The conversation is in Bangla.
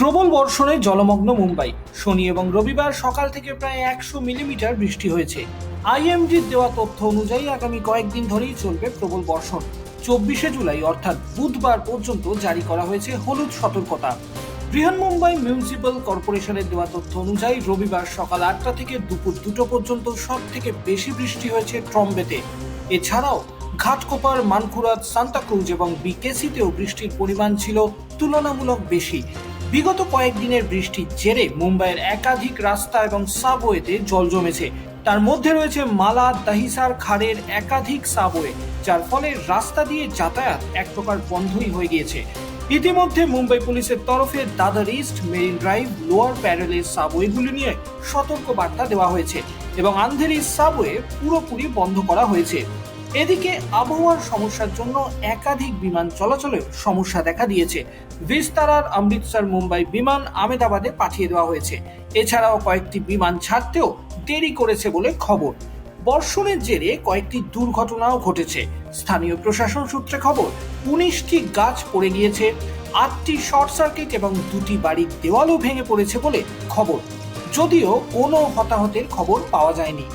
প্রবল বর্ষণে জলমগ্ন মুম্বাই। শনি এবং রবিবার সকাল থেকে প্রায় একশো মিলিমিটার বৃষ্টি হয়েছে। আইএমডির দেওয়া তথ্য অনুযায়ী আগামী কয়েকদিন ধরেই চলবে প্রবল বর্ষণ। চব্বিশে জুলাই, অর্থাৎ বুধবার পর্যন্ত জারি করা হয়েছে হলুদ সতর্কতা। বৃহন মুম্বাই মিউনিসিপ্যাল কর্পোরেশনের দেওয়া তথ্য অনুযায়ী রবিবার সকাল আটটা থেকে দুপুর দুটো পর্যন্ত সব থেকে বেশি বৃষ্টি হয়েছে ট্রম্বেতে এছাড়াও ঘাটকোপার মানকুরাত সান্তাক্রুজ এবং বিকেসিতেও বৃষ্টির পরিমাণ ছিল তুলনামূলক বেশি। বিগত কয়েকদিনের বৃষ্টির জেরে মুম্বাইয়ের একাধিক রাস্তা এবং সাবওয়েতে জল জমেছে। তার মধ্যে রয়েছে মালা, দাহিসার খাড়ের একাধিক সাবওয়ে, যার ফলে রাস্তা দিয়ে যাতায়াত এক প্রকার বন্ধই হয়ে গিয়েছে। ইতিমধ্যে মুম্বাই পুলিশের তরফে Dadar east marine drive, lower প্যারেলের সাবওয়েগুলি নিয়ে সতর্ক বার্তা দেওয়া হয়েছে এবং আন্ধেরি সাবওয়ে পুরোপুরি বন্ধ করা হয়েছে। এদিকে আবহাওয়ার সমস্যার জন্য একাধিক বিমান চলাচলে সমস্যা দেখা দিয়েছে। বিস্তারার অমৃতসর মুম্বাই বিমান আমেদাবাদে পাঠিয়ে দেওয়া হয়েছে। এছাড়াও কয়েকটি বিমান ছাড়তেও দেরি করেছে বলে খবর। বর্ষণের জেরে কয়েকটি দুর্ঘটনাও ঘটেছে। স্থানীয় প্রশাসন সূত্রে খবর, উনিশটি গাছ পড়ে গিয়েছে, আটটি শর্ট সার্কিট এবং দুটি বাড়ির দেওয়ালও ভেঙে পড়েছে বলে খবর। যদিও কোনো হতাহতের খবর পাওয়া যায়নি।